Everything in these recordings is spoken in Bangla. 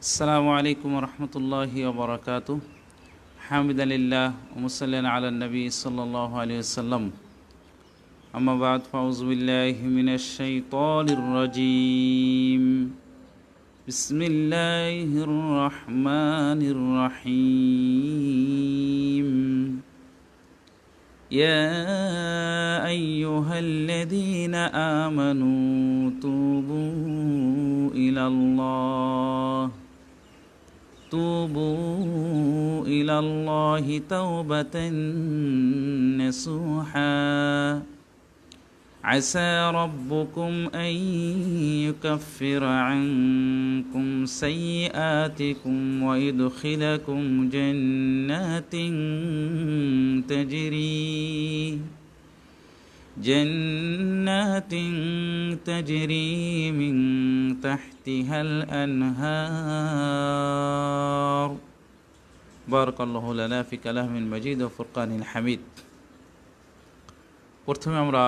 السلام عليكم ورحمة الله وبركاته. حامدا لله ومصليا على النبي صلى الله عليه وسلم. أما بعد فأعوذ بالله من الشيطان الرجيم. بسم الله الرحمن الرحيم. يا أيها الذين آمنوا توبوا إلى الله. توبوا إلى الله توبة نصوحا. عسى ربكم أن يكفر عنكم سيئاتكم ويدخلكم جنات تجري جنات تجري من تحتها الأنهار بارك الله لنا في كلام المجيد وفرقان الحميد প্রথমে আমরা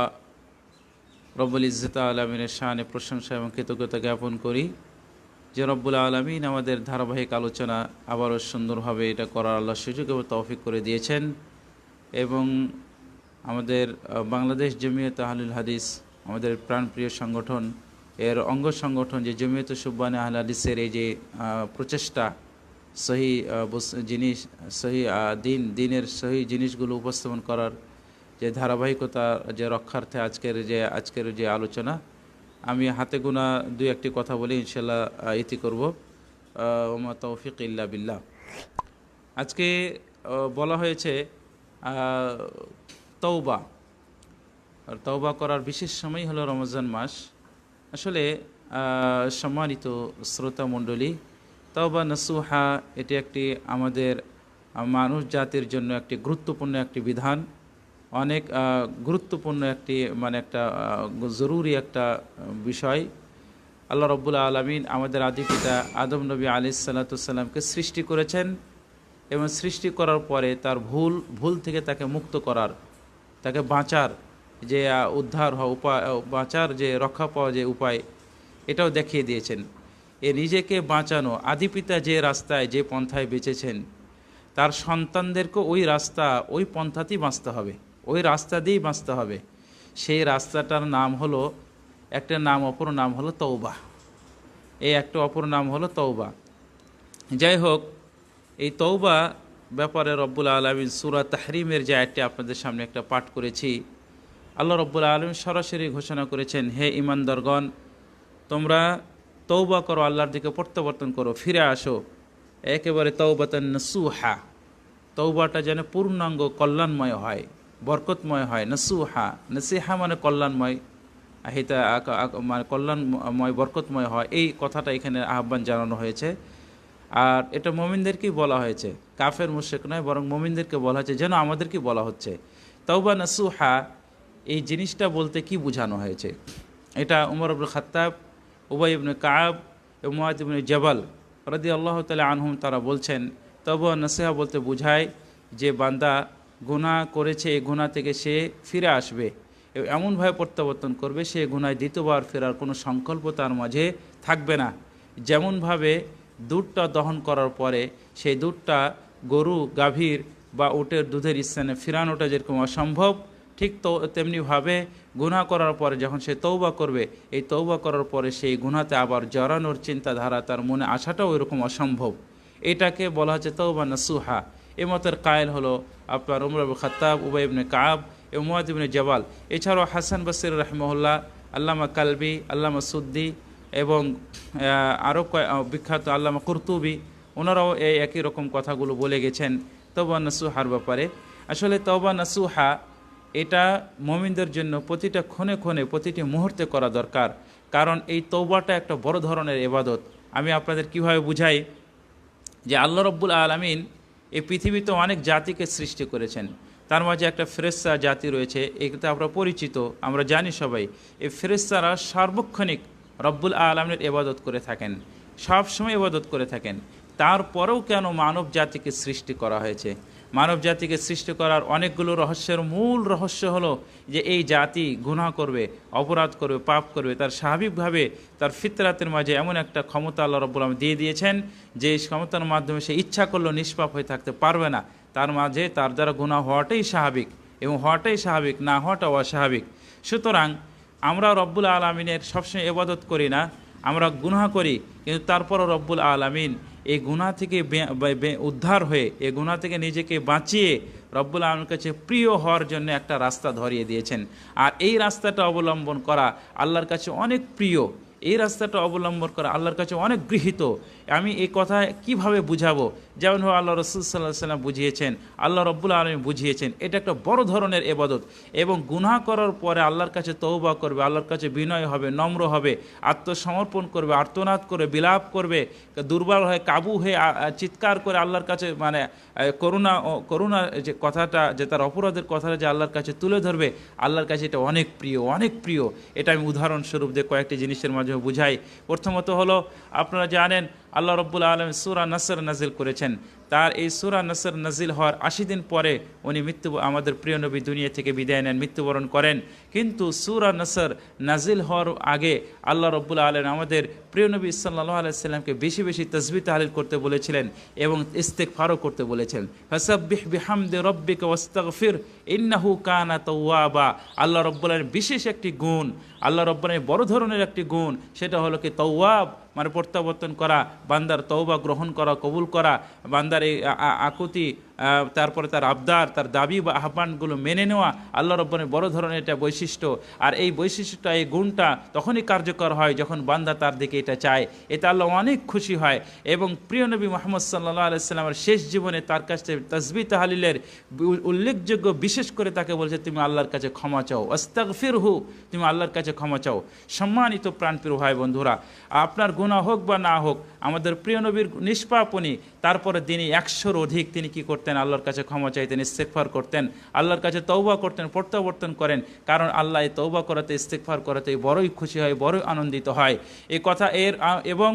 রব্বুল ইজ্জত আলমিনের শানে প্রশংসা এবং কৃতজ্ঞতা জ্ঞাপন করি যে রব্বুল আলমিন আমাদের ধারাবাহিক আলোচনা আবারও সুন্দরভাবে এটা করার আল্লাহ সুযোগ এবং তৌফিক করে দিয়েছেন এবং আমাদের বাংলাদেশ জমিয়ত আহলুল হাদিস, আমাদের প্রাণপ্রিয় সংগঠন, এর অঙ্গ সংগঠন যে জমিয়ত সুব্বানে আহল হাদিসের এই যে প্রচেষ্টা, সহি জিনিস, সহি দিন, দিনের সহি জিনিসগুলো উপস্থাপন করার যে ধারাবাহিকতা, যে রক্ষার্থে আজকের যে আজকের যে আলোচনা, আমি হাতে গোনা দুই একটি কথা বলে ইনশাল্লাহ ইতি করব। ওমা তৌফিক ইল্লা বিল্লাহ। আজকে বলা হয়েছে তৌবা আর তৌবা করার বিশেষ সময় হলো রমজান মাস। আসলে সম্মানিত শ্রোতা মণ্ডলী, তওবা নসুহা এটি একটি আমাদের মানুষ জাতির জন্য একটি গুরুত্বপূর্ণ একটি বিধান। অনেক গুরুত্বপূর্ণ একটি মানে একটা জরুরি একটা বিষয়। আল্লাহ রব্বুল আলমিন আমাদের আদি পিতা আদম নবী আলি সাল্লাতুসাল্লামকে সৃষ্টি করেছেন এবং সৃষ্টি করার পরে তার ভুল ভুল থেকে তাকে মুক্ত করার তাকে বাঁচার যে উদ্ধার হওয়া উপায় বাঁচার যে, রক্ষা পাওয়া যে উপায়, এটাও দেখিয়ে দিয়েছেন। এ নিজেকে বাঁচানো, আদি পিতা যে রাস্তায় যে পন্থায় বেঁচেছেন, তার সন্তানদেরকে ওই রাস্তা, ওই পন্থাতেই বাঁচতে হবে, ওই রাস্তা দিয়েই বাঁচতে হবে। সেই রাস্তাটার নাম হলো, একটা নাম, অপর নাম হলো তৌবা এই একটা অপর নাম হলো তৌবা যাই হোক, এই তৌবা ব্যাপারে রব্বুল আলমিন সুরা তাহরিমের যে আয়টি আপনাদের সামনে একটা পাঠ করেছি, আল্লাহ রব্বুল আলমিন সরাসরি ঘোষণা করেছেন, হে ইমানদারগণ তোমরা তৌবা করো, আল্লাহর দিকে প্রত্যাবর্তন করো, ফিরে আসো। একেবারে তৌবাতান নসুহা তৌবাটা যেন পূর্ণাঙ্গ কল্যাণময় হয়, বরকতময় হয়। নসুহা, নসিহা মানে কল্যাণময় আহিতা মানে কল্যাণময়, বরকতময় হয়। এই কথাটা এখানে আহ্বান জানানো হয়েছে। আর এটা মোমিনদেরকেই বলা হয়েছে। কাফের মুশেক নয়, বরং মোমিনদেরকে বলা হয়েছে, যেন আমাদেরকে বলা হচ্ছে। তৌবা নসুহা, এই জিনিসটা বলতে কি বোঝানো হয়েছে? এটা উমর আব্দুল খাত্তাব, উবাই ইবনে কাব এবং মুয়াদ ইবনে জবাল রদি আল্লাহ তালা আনহুম তারা বলছেন তবু নসিহা বলতে বোঝায় যে বান্দা গুনাহ করেছে এই গুণা থেকে সে ফিরে আসবে। এমনভাবে প্রত্যাবর্তন করবে, সে গুণায় দ্বিতীয়বার ফেরার কোনো সংকল্প তার মাঝে থাকবে না। যেমনভাবে দুধটা দহন করার পরে সেই দুধটা গরু, গাভীর বা উটের দুধের স্থানে ফিরানোটা যেরকম অসম্ভব, ঠিক তো তেমনিভাবে গুনাহ করার পরে যখন সে তৌবা করবে, এই তৌবা করার পরে সেই গুনাতে আবার জড়ানোর চিন্তাধারা তার মনে আসাটাও এরকম অসম্ভব। এটাকে বলা হচ্ছে তৌবা নাসুহা। এ মতের কায়েল হলো আপনার উমর আবুল খাত্তাব, উবাই ইবনে কাব এবং মুয়াদ ইবনে জবাল। এছাড়াও হাসান বসির রহমউল্লাহ আল্লামা কালবি, আল্লামা সুদ্দি এবং আরও বিখ্যাত আল্লামা কুরতুবি, ওনারাও এই একই রকম কথাগুলো বলে গেছেন। তবা নাসুহার ব্যাপারে। আসলে তবা নাসুহা, এটা মমিনদের জন্য প্রতিটা ক্ষণে ক্ষণে, প্রতিটি মুহূর্তে করা দরকার। কারণ এই তৌবাটা একটা বড় ধরনের এবাদত আমি আপনাদের কীভাবে বুঝাই? যে আল্লাহ রব্বুল আলমিন এই পৃথিবীতে অনেক জাতিকে সৃষ্টি করেছেন। তার মাঝে একটা ফেরেস্তা জাতি রয়েছে এটাতে আমরা পরিচিত, আমরা জানি সবাই। এই ফেরেস্তারা সার্বক্ষণিক রব্বুল আলমিনের এবাদত করে থাকেন, সব সময় ইবাদত করে থাকেন। তারপরেও কেন মানব জাতিকে সৃষ্টি করা হয়েছে? মানব জাতিকে সৃষ্টি করার অনেকগুলো রহস্যের মূল রহস্য হলো যে এই জাতি গুণা করবে, অপরাধ করবে, পাপ করবে। তার স্বাভাবিকভাবে তার ফিতরাতের মাঝে এমন একটা ক্ষমতা আল্লাহ রব্বুল আলম দিয়ে দিয়েছেন যে ক্ষমতার মাধ্যমে সে ইচ্ছা করলেও নিষ্পাপ হয়ে থাকতে পারবে না। তার মাঝে তার দ্বারা গুনাহ হওয়াটাই স্বাভাবিক এবং হওয়াটাই স্বাভাবিক, না হওয়াটা অস্বাভাবিক। সুতরাং আমরা রব্বুল আলমিনের সবসময় এবাদত করি না, আমরা গুনাহ করি, কিন্তু তারপরও রব্বুল আলমিন এই গুনাহ থেকে উদ্ধার হয়ে, এই গুনাহ থেকে নিজেকে বাঁচিয়ে রব্বুল আলমের কাছে প্রিয় হওয়ার জন্য একটা রাস্তা ধরিয়ে দিয়েছেন। আর এই রাস্তাটা অবলম্বন করা আল্লাহর কাছে অনেক প্রিয়, এই রাস্তাটা অবলম্বন করা আল্লাহর কাছে অনেক গৃহীত আমি এই কথা কীভাবে বুঝাবো? যেমনভাবে আল্লাহ রসুল সাল্লাহ সাল্লাম বুঝিয়েছেন, আল্লাহ রব্বুল আলমী বুঝিয়েছেন, এটা একটা বড় ধরনের এবাদত। এবং গুনাহ করার পরে আল্লাহর কাছে তৌবা করবে, আল্লাহর কাছে বিনয় হবে, নম্র হবে, আত্মসমর্পণ করবে, আর্তনাদ করে বিলাপ করবে, দুর্বল হয়ে, কাবু হয়ে চিৎকার করে আল্লাহর কাছে মানে করুণা করুণা যে কথাটা, যে তার অপরাধের কথাটা যে আল্লাহর কাছে তুলে ধরবে, আল্লাহর কাছে এটা অনেক প্রিয় অনেক প্রিয়। এটা আমি উদাহরণস্বরূপ দিয়ে কয়েকটি জিনিসের মাধ্যমে বুঝাই। প্রথমত হলো, আপনারা জানেন আল্লাহ রব্বুল আলম সুরা নাসর নাজিল করেছেন। তার এই সুরা নাসর নাজিল হওয়ার আশি দিন পরে উনি মৃত্যু আমাদের প্রিয় নবী দুনিয়া থেকে বিদায় নেন, মৃত্যুবরণ করেন। কিন্তু সুরা নাসর নাজিল হওয়ার আগে আল্লাহ রব্বুল আলম আমাদের প্রিয় নবী সাল্লাহ আলাইসাল্লামকে বেশি বেশি তসবি তাহলিল করতে বলেছিলেন এবং ইস্তেক ফারও করতে বলেছেন। ফসাব্বিহ বিহামদে রব্বিকে ওয়াস্তাগফির। ইন্নাহু কানা তৌয়াবা আল্লাহ রব্বুল বিশেষ একটি গুণ, আল্লাহ রব্বনের বড় ধরনের একটি গুণ, সেটা হলো কি তৌয়াব মানে প্রত্যাবর্তন করা, বান্দার তৌবা গ্রহণ করা, কবুল করা, বান্দার এই আকুতি তারপরে তার আবদার, তার দাবি বা আহ্বানগুলো মেনে নেওয়া আল্লাহ রব্বানের বড় ধরনের এটা বৈশিষ্ট্য। আর এই বৈশিষ্ট্যটা, এই গুণটা তখনই কার্যকর হয় যখন বান্দা তার দিকে এটা চায়। এতে আল্লাহ অনেক খুশি হয়। এবং প্রিয় নবী মোহাম্মদ সাল্লাহ আলাইস্লামের শেষ জীবনে তার কাছে তসবি তাহালিলের উল্লেখযোগ্য বিশেষ করে তাকে বলছে, তুমি আল্লাহর কাছে ক্ষমা চাও। অস্তাগফির হু তুমি আল্লাহর কাছে ক্ষমা চাও। সম্মানিত প্রাণপ্রিয় ভাই বন্ধুরা, আপনার গুণা হোক বা না হোক, আমাদের প্রিয় নবীর নিষ্পাপনী তারপরে তিনি একশোর অধিক তিনি কি করতেন? আল্লাহর কাছে ক্ষমা চাইতেন ইস্তেকফার করতেন, আল্লাহর কাছে তৌবা করতেন, প্রত্যাবর্তন করেন। কারণ আল্লাহ তৌবা করাতে ইস্তেকফার করাতে বড়ই খুশি হয়, বড়ই আনন্দিত হয়। এই কথা এর এবং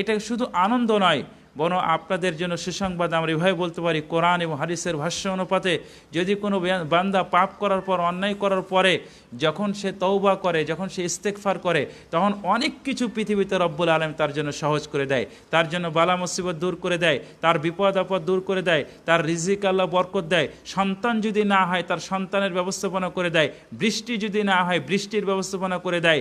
এটা শুধু আনন্দ নয়, বরং আপনাদের জন্য সুসংবাদ আমরা এভাবে বলতে পারি, কোরআন এবং হারিসের ভাষ্য অনুপাতে যদি কোনো বান্দা পাপ করার পর, অন্যায় করার পরে যখন সে তৌবা করে, যখন সে ইস্তেকফার করে, তখন অনেক কিছু পৃথিবীতে রব্বুল আলম তার জন্য সহজ করে দেয়। তার জন্য বালা মুসিবত দূর করে দেয়, তার বিপদ আপদ দূর করে দেয়, তার রিজিক আল্লাহ বরকত দেয়। সন্তান যদি না হয়, তার সন্তানের ব্যবস্থাপনা করে দেয়। বৃষ্টি যদি না হয়, বৃষ্টির ব্যবস্থাপনা করে দেয়।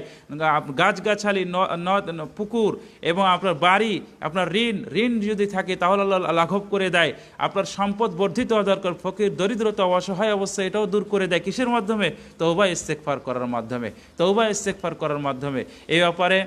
গাছগাছালি নদ পুকুর এবং আপনার বাড়ি, আপনার ঋণ ঋণ যদি থাকে, তাহলে আল্লাহ লাঘব করে দেয়। আপনার সম্পদ বর্ধিত হওয়া দরকার, ফকির, দরিদ্রতা, অসহায় অবস্থা, এটাও দূর করে দেয়। কিসের মাধ্যমে? তৌবা ইস্তেকফার করার মাধ্যমে তৌবা ইস্তেকফার করার মাধ্যমে। এই ব্যাপারে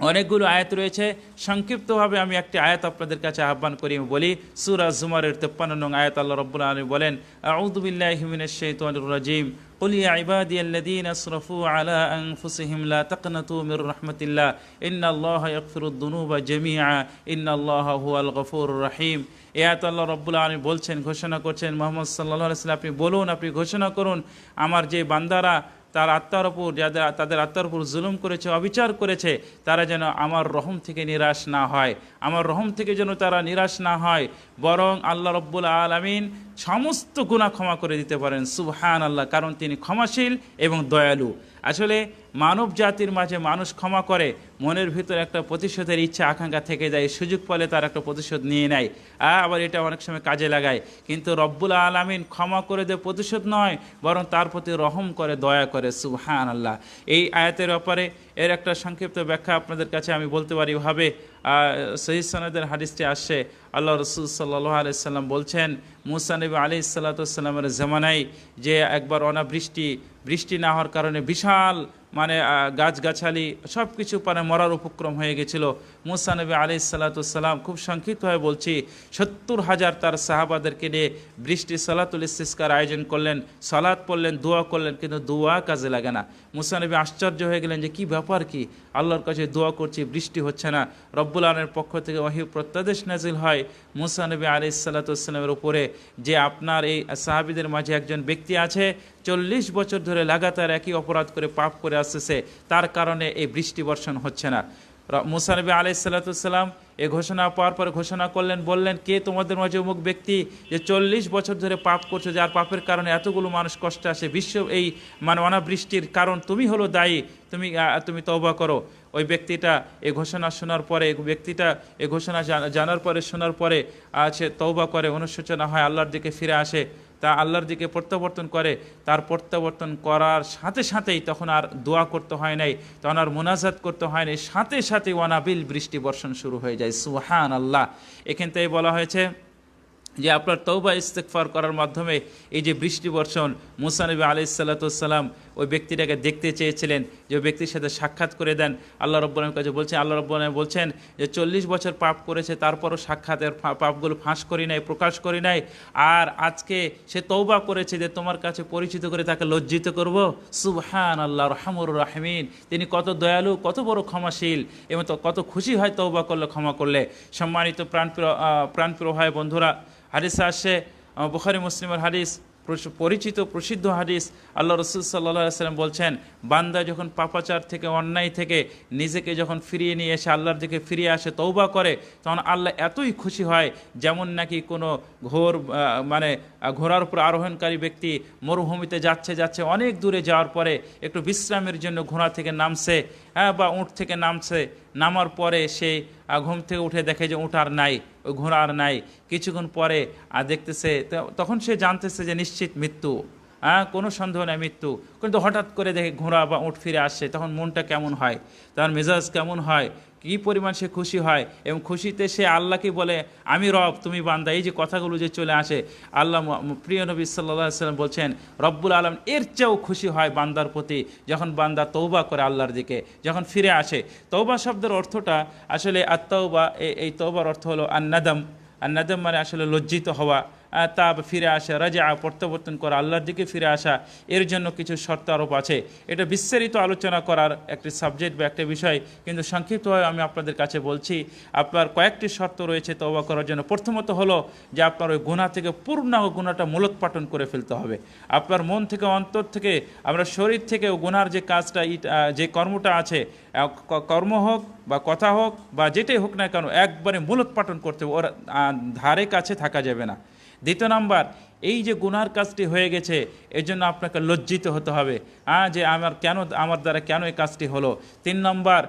অনেকগুলো আয়াত রয়েছে। সংক্ষিপ্তভাবে আমি একটি আয়াত আপনাদের কাছে আহ্বান করি। বলি, সুরা জুমারের তেপ্পান্ন নং আয়াত আল্লাহ রব্বুল আলমী বলেন আউদুবিল্লাহ হিমিনের সেই তোমার রাজিম। قل يا عبادي الذين اسرفوا على انفسهم لا تقنطوا من رحمه الله ان الله يغفر الذنوب جميعا ان الله هو الغفور الرحيم এ আয়াত আল্লাহ রব্বুল আলমী বলছেন ঘোষণা করছেন মোহাম্মদ সাল্লাহ সাল্লাম আপনি বলুন আপনি ঘোষণা করুন আমার যে বান্দারা তার আত্মার উপর যাদের তাদের আত্মার উপর জুলুম করেছে, অবিচার করেছে, তারা যেন আমার রহম থেকে নিরাশ না হয়। আমার রহম থেকে যেন তারা নিরাশ না হয়। বরং আল্লাহ রব্বুল আলমিন সমস্ত গুণা ক্ষমা করে দিতে পারেন। সুবহান আল্লাহ কারণ তিনি ক্ষমাশীল এবং দয়ালু। আসলে মানব জাতির মাঝে মানুষ ক্ষমা করে, মনের ভিতর একটা প্রতিশোধের ইচ্ছা, আকাঙ্ক্ষা থেকে যায়। সুযোগ পেলে তার একটা প্রতিশোধ নিয়ে নেয়। আবার এটা অনেক সময় কাজে লাগায়। কিন্তু রব্বুল আলমিন ক্ষমা করে দেয় প্রতিশোধ নয়, বরং তার প্রতি রহম করে, দয়া করে সুবহান আল্লাহ এই আয়াতের ব্যাপারে এর একটা সংক্ষিপ্ত ব্যাখ্যা আপনাদের কাছে আমি বলতে পারি। ভাবে সহিদ সনদের হাদিসটি আসছে আল্লাহ রসুল সাল্লাহ আলাইসাল্লাম বলছেন, মুসা নবী আলি সাল্লাতামের জামানায় যে একবার অনাবৃষ্টি বৃষ্টি না হওয়ার কারণে বিশাল মানে গাছগাছালি সব কিছু মানে মরার উপক্রম হয়ে গেছিল। মুসা নবী আলি সাল্লাতাম খুব সংক্ষিপ্তভাবে বলছি, সত্তর হাজার তার সাহাবাদেরকে নিয়ে বৃষ্টি, সালাতুল ইস্তিস্কার আয়োজন করলেন, সালাত পড়লেন, দোয়া করলেন, কিন্তু দোয়া কাজে লাগে না। মুসা নবী আশ্চর্য হয়ে গেলেন যে, কি ব্যাপার কি? আল্লাহর কাছে দোয়া করছি, বৃষ্টি হচ্ছে না। রব্বুল আলমের পক্ষ থেকে অহি প্রত্যাদেশ নাজিল হয়। মুসা নবী আলি সাল্লাতামের উপরে যে আপনার এই সাহাবিদের মাঝে একজন ব্যক্তি আছে, চল্লিশ বছর ধরে লাগাতার একই অপরাধ করে পাপ করে আসতেছে, তার কারণে এই বৃষ্টি বর্ষণ হচ্ছে না। মুসানবী আলাই সাল্লাতুসাল্লাম এ ঘোষণা পাওয়ার পর ঘোষণা করলেন, বললেন, কে তোমাদের মাঝে অমুক ব্যক্তি যে চল্লিশ বছর ধরে পাপ করছ, যার পাপের কারণে এতগুলো মানুষ কষ্টে আসে, বিশ্ব এই মানে অনাবৃষ্টির কারণ তুমি হলো দায়ী, তুমি তুমি তওবা করো। ওই ব্যক্তিটা এ ঘোষণা শোনার পরে ব্যক্তিটা এ ঘোষণা জানা- জানার পরে, শোনার পরে আছে তৌবা করে, অনুশোচনা হয়, আল্লাহর দিকে ফিরে আসে। তা আল্লাহর দিকে প্রত্যাবর্তন করে, তার প্রত্যাবর্তন করার সাথে সাথেই তখন আর দোয়া করতে হয় নাই, তখন আর মোনাজাত করতে হয় নাই, সাথে সাথে ওয়ানাবিল বৃষ্টি বর্ষণ শুরু হয়ে যায় সুহান আল্লাহ এখান থেকে বলা হয়েছে যে আপনার তৌবা ইস্তেকফার করার মাধ্যমে এই যে বৃষ্টি বর্ষণ মুসানবী আলি সাল্লাতাম ওই ব্যক্তিটাকে দেখতে চেয়েছিলেন যে ব্যক্তির সাথে সাক্ষাৎ করে দেন। আল্লাহ রব্বানের কাছে বলছেন আল্লাহ রব্বান বলছেন যে চল্লিশ বছর পাপ করেছে তারপরও সাক্ষাতের পাপগুলো ফাঁস করি নাই প্রকাশ করি নাই। আর আজকে সে তৌবা করেছে যে তোমার কাছে পরিচিত করে তাকে লজ্জিত করব। সুবহান আল্লাহ রহমুর রাহমিন। তিনি কত দয়ালু কত বড় ক্ষমাশীল এবং কত খুশি হয় তৌবা করলে ক্ষমা করলে। সম্মানিত আহ, প্রাণপ্রিয় বন্ধুরা হাদিস আসে বুখারি মুসলিমের হাদিস প্রস- পরিচিত, প্রসিদ্ধ হাদিস আল্লাহ রসুল সাল্লাহ সাল্লাম বলছেন, বান্দা যখন পাপাচার থেকে, অন্যায় থেকে নিজেকে যখন ফিরিয়ে নিয়ে এসে আল্লাহর দিকে ফিরিয়ে আসে তৌবা করে, তখন আল্লাহ এতই খুশি হয় যেমন নাকি কোনো ঘোর মানে ঘোড়ার উপর আরোহণকারী ব্যক্তি মরুভূমিতে যাচ্ছে যাচ্ছে, অনেক দূরে যাওয়ার পরে একটু বিশ্রামের জন্য ঘোড়া থেকে নামছে হ্যাঁ বা উঁট থেকে নামছে, নামার পরে সে ঘুম থেকে উঠে দেখে যে উঁট আর নাই। ওই ঘোড়া আর নাই কিছুক্ষণ পরে আর দেখতেছে তখন সে জানতেছে যে নিশ্চিত মৃত্যু। হ্যাঁ কোনো সন্দেহ নেই মৃত্যু। কিন্তু হঠাৎ করে দেখে ঘোড়া বা উঠ ফিরে আসে, তখন মনটা কেমন হয়? তার মেজাজ কেমন হয়? কী পরিমাণ সে খুশি হয় এবং খুশিতে সে আল্লাহকে বলে, আমি রব, তুমি বান্দা। এই যে কথাগুলো যে চলে আসে, আল্লাহ প্রিয় নবী সাল্লাম বলছেন, রব্বুল আলম এর চেয়েও খুশি হয় বান্দার প্রতি যখন বান্দা তৌবা করে আল্লাহর দিকে, যখন ফিরে আসে। তৌবা শব্দের অর্থটা আসলে আত্মাউবা এই তৌবার অর্থ হলো আন্নাদম। আন্নাদম মানে আসলে লজ্জিত হওয়া। আহ, তা ফিরে আসা রাজা প্রত্যাবর্তন করা আল্লাহর দিকে ফিরে আসা এর জন্য কিছু শর্ত আরোপ আছে। এটা বিস্তারিত আলোচনা করার একটি সাবজেক্ট বা একটা বিষয় কিন্তু সংক্ষিপ্তভাবে আমি আপনাদের কাছে বলছি আপনার কয়েকটি শর্ত রয়েছে তওবা করার জন্য। প্রথমত হলো যে আপনার ওই গুণা থেকে পূর্ণ গুণাটা মূলোৎপাটন করে ফেলতে হবে। আপনার মন থেকে অন্তর থেকে আমরা শরীর থেকে ও গুনার যে কাজটা যে কর্মটা আছে কর্ম হোক বা কথা হোক বা যেটাই হোক না কেন একবারে মূলোৎপাটন করতে হবে। ওর ধারে কাছে থাকা যাবে না। দ্বিতীয় নাম্বার, এই যে গুনার কাজটি হয়ে গেছে, এর জন্য আপনাকে লজ্জিত হতে হবে। হ্যাঁ যে আমার কেন, আমার দ্বারা কেন এই কাজটি হলো? তিন নম্বর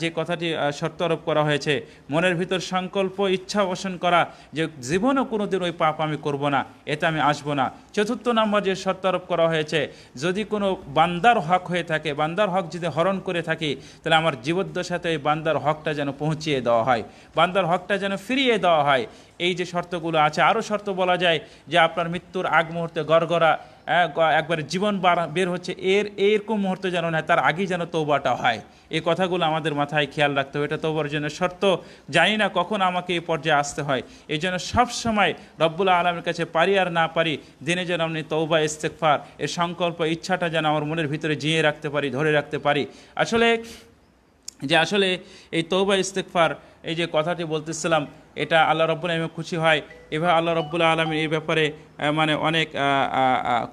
যে কথাটি শর্ত আরোপ করা হয়েছে, মনের ভিতর সংকল্প, ইচ্ছা পোষণ করা যে জীবনেও কোনো দিন ওই পাপ আমি করব না, এতে আমি আসব না। চতুর্থ নম্বর যে শর্ত আরোপ করা হয়েছে, যদি কোনো বান্দার হক হয়ে থাকে, বান্দার হক যদি হরণ করে থাকি, তাহলে আমার জীবদ্দশাতে ওই বান্দার হকটা যেন পৌঁছিয়ে দেওয়া হয়, বান্দার হকটা যেন ফিরিয়ে দেওয়া হয়। এই যে শর্তগুলো আছে, আরও শর্ত বলা যায় যে আপনার মৃত্যুর আগ মুহূর্তে গড়গড়া একবারে জীবন বের হচ্ছে। এর এরকম মুহূর্তে যেন না তার আগেই যেন তৌবাটা হয়। এই কথাগুলো আমাদের মাথায় খেয়াল রাখতে হবে। এটা তৌবার জন্য শর্ত। জানি না কখন আমাকে এই পর্যায়ে আসতে হয়। এই জন্য সবসময় রব্বুল্লাহ আলমের কাছে পারি আর না পারি, দিনে যেন আমি তৌবা ইস্তেকফার এর সংকল্প, ইচ্ছাটা যেন আমার মনের ভিতরে জিয়ে রাখতে পারি, ধরে রাখতে পারি। আসলে যে আসলে এই তৌবা ইস্তেকফার এই যে কথাটি বলতেছিলাম এটা আল্লাহ রব্বুল আলমী খুশি হয়। এভাবে আল্লাহ রব্বুল আলমী এই ব্যাপারে মানে অনেক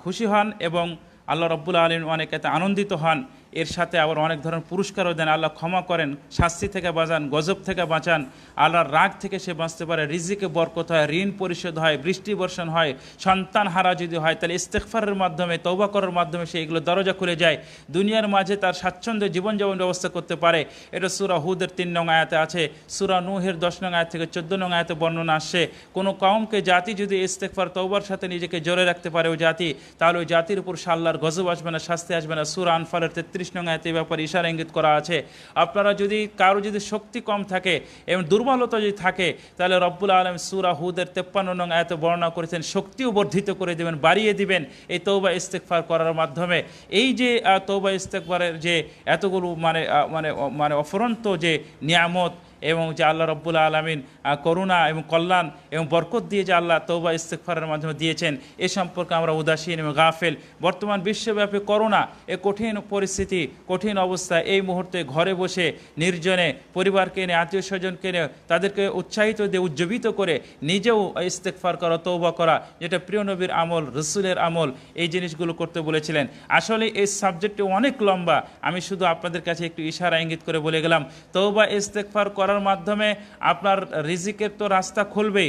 খুশি হন এবং আল্লাহ রব্বুল আলম অনেক এতে আনন্দিত হন। এর সাথে আবার অনেক ধরনের পুরস্কারও দেন। আল্লাহ ক্ষমা করেন, শাস্তি থেকে বাঁচান, গজব থেকে বাঁচান। আল্লাহর রাগ থেকে সে বাঁচতে পারে, রিজিকে বরকত হয়, ঋণ পরিশোধ হয়, বৃষ্টি বর্ষণ হয়, সন্তান হারা যদি হয়, তাহলে ইস্তেকফারের মাধ্যমে তৌবা করার মাধ্যমে সে এগুলো দরজা খুলে যায়। দুনিয়ার মাঝে তার স্বাচ্ছন্দ্য জীবনযাপন ব্যবস্থা করতে পারে। এটা সুরা হুদের তিন নং আয়াতে আছে। সুরা নুহের দশ নং আয়াত থেকে চোদ্দ নং আয়াতে বর্ণনা আসছে। কোনো কমকে জাতি যদি ইস্তেকফার তৌবার সাথে নিজেকে জোরে রাখতে পারে ওই জাতি, তাহলে ওই জাতির উপর সাল্লার গজব আসবে না, শাস্তি আসবে না। সুরা আনফালের তেত্রিশ নং এতে ব্যাপারে ইশারা ইঙ্গিত করা আছে। আপনারা যদি কারও যদি শক্তি কম থাকে এবং দুর্বলতা যদি থাকে, তাহলে রব্বুল আলম সুরা হুদের তেপ্পান্ন নং এত বর্ণনা করেছেন, শক্তিও বর্ধিত করে দেবেন, বাড়িয়ে দিবেন এই তৌবা ইস্তেকফার করার মাধ্যমে। এই যে তৌবা ইস্তেকফারের যে এতগুলো মানে মানে মানে অফরন্ত যে নিয়ামত এবং যে আল্লাহ রব্বুল আলমিন করুণা এবং কল্যাণ এবং বরকত দিয়ে যে আল্লাহ তৌবা ইস্তেকফারের মাধ্যমে দিয়েছেন, এ সম্পর্কে আমরা উদাসীন এবং গাফেল। বর্তমান বিশ্বব্যাপী করোনা, এ কঠিন পরিস্থিতি, কঠিন অবস্থা, এই মুহূর্তে ঘরে বসে নির্জনে পরিবারকে নিয়ে, আত্মীয় স্বজনকে নিয়ে, তাদেরকে উৎসাহিত দিয়ে, উজ্জীবিত করে নিজেও ইস্তেকফার করা তৌবা করা, যেটা প্রিয় নবীর আমল, রসুলের আমল, এই জিনিসগুলো করতে বলেছিলেন। আসলে এই সাবজেক্টটি অনেক লম্বা। আমি শুধু আপনাদের কাছে একটু ইশারা ইঙ্গিত করে বলে গেলাম তৌবা ইস্তেকফার করার মাধ্যমে আপনার রিজিকের তো রাস্তা খুলবে,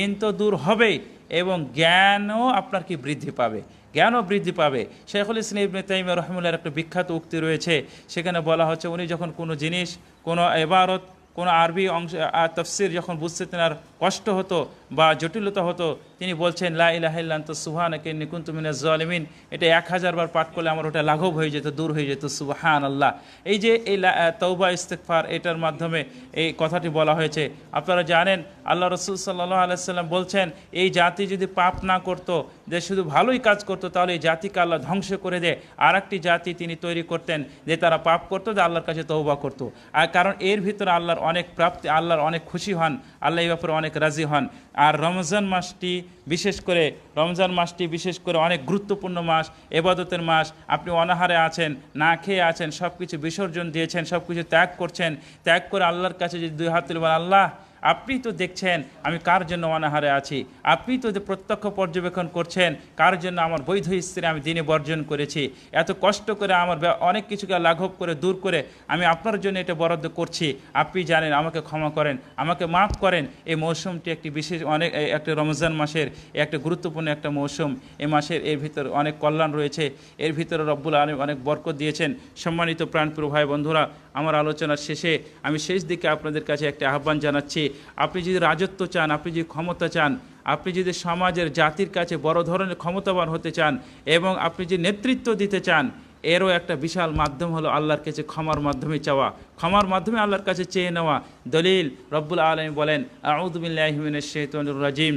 ঋণ তো দূর হবে এবং জ্ঞানও আপনার কি বৃদ্ধি পাবে? জ্ঞানও বৃদ্ধি পাবে। শেখুল ইসলাম ইবনে তাইমিয়া রহমুল্লার একটা বিখ্যাত উক্তি রয়েছে, সেখানে বলা হচ্ছে উনি যখন কোনো জিনিস, কোনো এবারত, কোনো আরবি অংশ তফসির যখন বুঝতে তেনার কষ্ট হতো বা জটিলতা হতো, তিনি বলছেন, লা ইলাহিল্লান্ত সুহানকে নিকুন্ত মিনাজ জালিমিন। এটা এক হাজার বার পাঠ করলে আমার ওটা লাঘব হয়ে যেত, দূর হয়ে যেত সুবহান আল্লাহ এই যে এই তৌবা ইস্তেকফার এটার মাধ্যমে এই কথাটি বলা হয়েছে, আপনারা জানেন, আল্লাহ রসুল সাল্লাহ আলাইসাল্লাম বলছেন, এই জাতি যদি পাপ না করতো, যে শুধু ভালোই কাজ করতো, তাহলে এই জাতিকে আল্লাহ ধ্বংস করে দেয় আর একটি জাতি তিনি তৈরি করতেন, যে তারা পাপ করতো, যে আল্লাহর কাছে তৌবা করতো। আর কারণ এর ভিতরে আল্লাহর অনেক প্রাপ্তি, আল্লাহর অনেক খুশি হন, আল্লাহ এই ব্যাপারে অনেক রাজি হন। আর রমজান মাসটি বিশেষ করে, রমজান মাসটি বিশেষ করে অনেক গুরুত্বপূর্ণ মাস, এবাদতের মাস। আপনি অনাহারে আছেন, না খেয়ে আছেন সব কিছু বিসর্জন দিয়েছেন সব কিছু ত্যাগ করছেন। ত্যাগ করে আল্লাহর কাছে যদি দুই হাত তুলবেন আল্লাহ আপনি তো দেখছেন, আমি কার জন্য অনাহারে আছি? আপনি তো যে প্রত্যক্ষ পর্যবেক্ষণ করছেন, কার জন্য আমার বৈধ স্ত্রী আমি দিনে বর্জন করেছি? এত কষ্ট করে আমার অনেক কিছুকে লাঘব করে, দূর করে আমি আপনার জন্য এটা বরাদ্দ করছি। আপনি জানেন, আমাকে ক্ষমা করেন, আমাকে মাফ করেন। এই মৌসুমটি একটি বিশেষ, অনেক একটা রমজান মাসের একটা গুরুত্বপূর্ণ একটা মৌসুম। এই মাসের এর ভিতরে অনেক কল্যাণ রয়েছে। এর ভিতরে রব্বুল আলম অনেক বরকত দিয়েছেন। সম্মানিত প্রাণপ্রিয় ভাই বন্ধুরা, আমার আলোচনার শেষে আমি শেষ দিকে আপনাদের কাছে একটা আহ্বান জানাচ্ছি। আপনি যদি রাজত্ব চান আপনি যদি ক্ষমতা চান আপনি যদি সমাজের জাতির কাছে বড় ধরনের ক্ষমতাবান হতে চান এবং আপনি যে নেতৃত্ব দিতে চান এরও একটা বিশাল মাধ্যম হলো আল্লাহর কাছে ক্ষমার মাধ্যমে চাওয়া ক্ষমার মাধ্যমে আল্লাহর কাছে চেয়ে নেওয়া দলিল রব্বুল আলম বলেন আউদুবিল্লাহমিনের শেতনুর রাজিম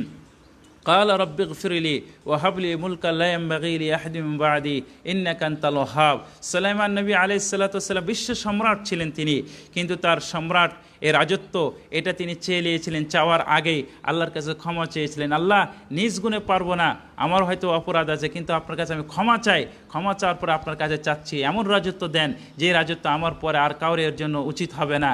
قال رب اغفر لي وهب لي ملكا لا ينبغي لأحد من بعدي إنك أنت الوهاب সুলাইমান নবী আলাইহিস সালাতু ওয়াসসালাম বিশ্ব সম্রাট ছিলেন তিনি কিন্তু তার সম্রাট এ রাজত্ব, এটা তিনি চেয়ে নিয়েছিলেন, চাওয়ার আগেই আল্লাহর কাছে ক্ষমা চেয়েছিলেন। আল্লাহ নিজ গুণে পারব না আমার হয়তো অপরাধ আছে, কিন্তু আপনার কাছে আমি ক্ষমা চাই। ক্ষমা চাওয়ার পরে আপনার কাছে চাচ্ছি, এমন রাজত্ব দেন, যে রাজত্ব আমার পরে আর কাউর এর জন্য উচিত হবে না।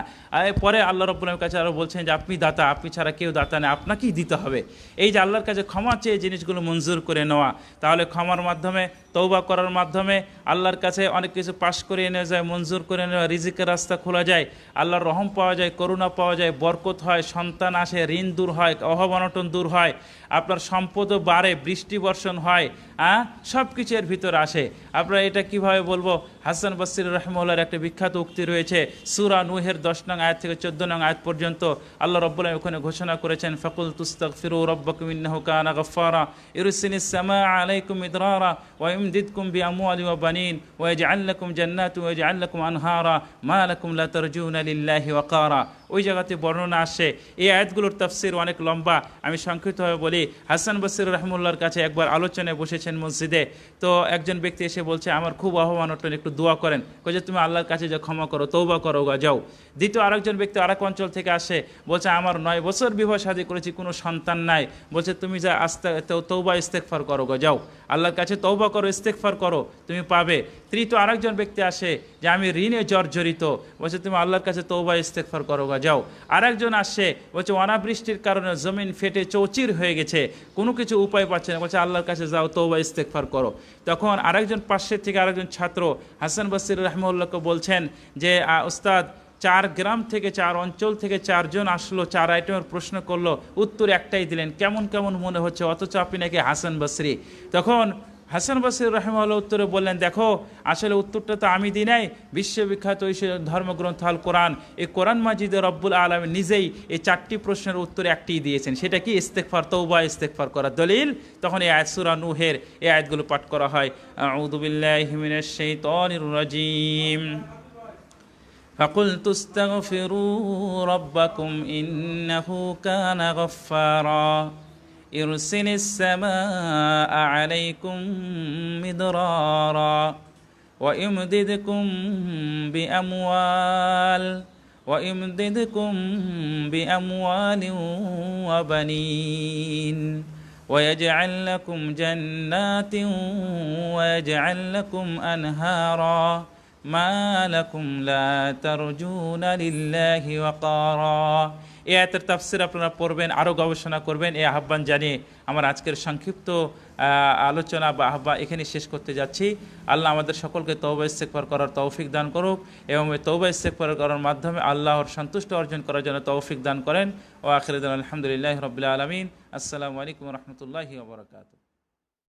পরে আল্লাহ রব্বুলের কাছে আরও বলছেন যে, আপনি দাতা, আপনি ছাড়া কেউ দাতা নেই আপনাকেই দিতে হবে। এই যে আল্লাহর কাছে ক্ষমা চেয়ে জিনিসগুলো মঞ্জুর করে নেওয়া, তাহলে ক্ষমার মাধ্যমে তৌবা করার মাধ্যমে আল্লাহর কাছে অনেক কিছু পাশ করিয়ে নেওয়া যায়, মঞ্জুর করে নেওয়া রিজিকের রাস্তা খোলা যায়, আল্লাহর রহম পাওয়া যায়, করুণা পাওয়া যায়, বরকত হয়, সন্তান আসে, ঋণ দূর হয়, অভাব অনটন দূর হয়। আপনার সম্পদও বাড়ে, বৃষ্টি বর্ষণ হয় হ্যাঁ সব কিছু এর ভিতরে আসে। আপনারা এটা কীভাবে বলব? হাসান বাসির রহমুল্লার একটা বিখ্যাত উক্তি রয়েছে, সুরা নুহের দশ নং আয়াত থেকে চোদ্দ নং আয়াত পর্যন্ত আল্লাহ রব্বুল্লাহ ওখানে ঘোষণা করেছেন, ফকুল তুস্তক ফিরু রব্বাকুম ইন্নাহু কানা গফফারা ইরসিনিস সামা আলাইকুম ইদরারা ওয়া ইমদিদকুম বিআমওয়ালি ওয়া বানিন ওয়া ইয়াজআল লাকুম জান্নাতু ওয়া ইয়াজআল লাকুম আনহারা, মা লাকুম লা তারজুনা লিল্লাহি ওয়াকারা ওই জায়গাতে বর্ণনা আসে। এই আয়াতগুলোর তাফসির অনেক লম্বা। আমি সংক্ষিপ্তভাবে বলি হাসান বসির রহমুল্লার কাছে একবার আলোচনায় বসেছেন মসজিদে। তো একজন ব্যক্তি এসে বলছে, আমার খুব আহ্বান অটন একটু দোয়া করেন। যে, তুমি আল্লাহর কাছে যে ক্ষমা করো তৌবা করো, গা যাও। দ্বিতীয় আরেকজন ব্যক্তি আরেক অঞ্চল থেকে আসে, বলছে, আমার নয় বছর বিবাহ সাদী করেছি, কোনো সন্তান নাই। বলছে, তুমি যা আস্তে তৌবা ইস্তেকফার করো, গা যাও। আল্লাহর কাছে তৌবা করো ইস্তেকফার করো, তুমি পাবে। তৃতীয় আরেকজন ব্যক্তি আসে যে, আমি ঋণে জর্জরিত। বলছে, তুমি আল্লাহর কাছে তৌবা ইস্তেকফার করো গা, যাও। আরেকজন আসে, বলছে, অনাবৃষ্টির কারণে জমিন ফেটে চৌচির হয়ে গেছে, কোনো কিছু উপায় পাচ্ছে না। বলছে, আল্লাহর কাছে যাও তৌবা ইস্তেকফার করো। তখন আরেকজন পাশের থেকে আরেকজন ছাত্র হাসান বাসির রহমউল্লাহকে বলছেন যে উস্তাদ চার গ্রাম থেকে চার অঞ্চল থেকে চারজন আসলো, চার আইটেমের প্রশ্ন করল, উত্তর একটাই দিলেন, কেমন কেমন মনে হচ্ছে? অথচ আপনি নাকি হাসান বসরি। তখন হাসান বাসির রহমাল্লাহ উত্তরে বললেন, দেখো, আসলে উত্তরটা তো আমি দিই নাই, বিশ্ববিখ্যাত ওই ধর্মগ্রন্থ আল কোরআন, এই কোরআন মাজিদে রব্বুল আলম নিজেই এই চারটি প্রশ্নের উত্তর একটি দিয়েছেন। সেটা কি? ইস্তেকফার তৌবা ইস্তেকফার করা দলিল? তখন এই আয়াত সুরা নুহের এই আয়াতগুলো পাঠ করা হয় আউদুবিল্লাহ রাজিম। فقلت استغفروا ربكم إنه كان غفارا. يرسل السماء عليكم مدرارا ويمددكم بأموال ويمددكم بأموال وبنين ويجعل لكم جنات ويجعل لكم أنهارا ما لكم لا ترجون لله وقارا এই আয়াতের তাফসির আপনারা পড়বেন আরও গবেষণা করবেন এই আহ্বান জানিয়ে আমার আজকের সংক্ষিপ্ত আহ, আলোচনা বা আহ্বান এখানে শেষ করতে যাচ্ছি আল্লাহ আমাদের সকলকে তৌবা ইস্তেকবার করার তৌফিক দান করুক এবং এই তৌবা ইস্তেকবার করার মাধ্যমে আল্লাহর সন্তুষ্ট অর্জন করার জন্য তৌফিক দান করেন ও আখিরুদ্দিন আলহামদুলিল্লাহ রবিল্লা আলমিন আসসালামু আলাইকুম রহমতুল্লাহি ওবরাকাতু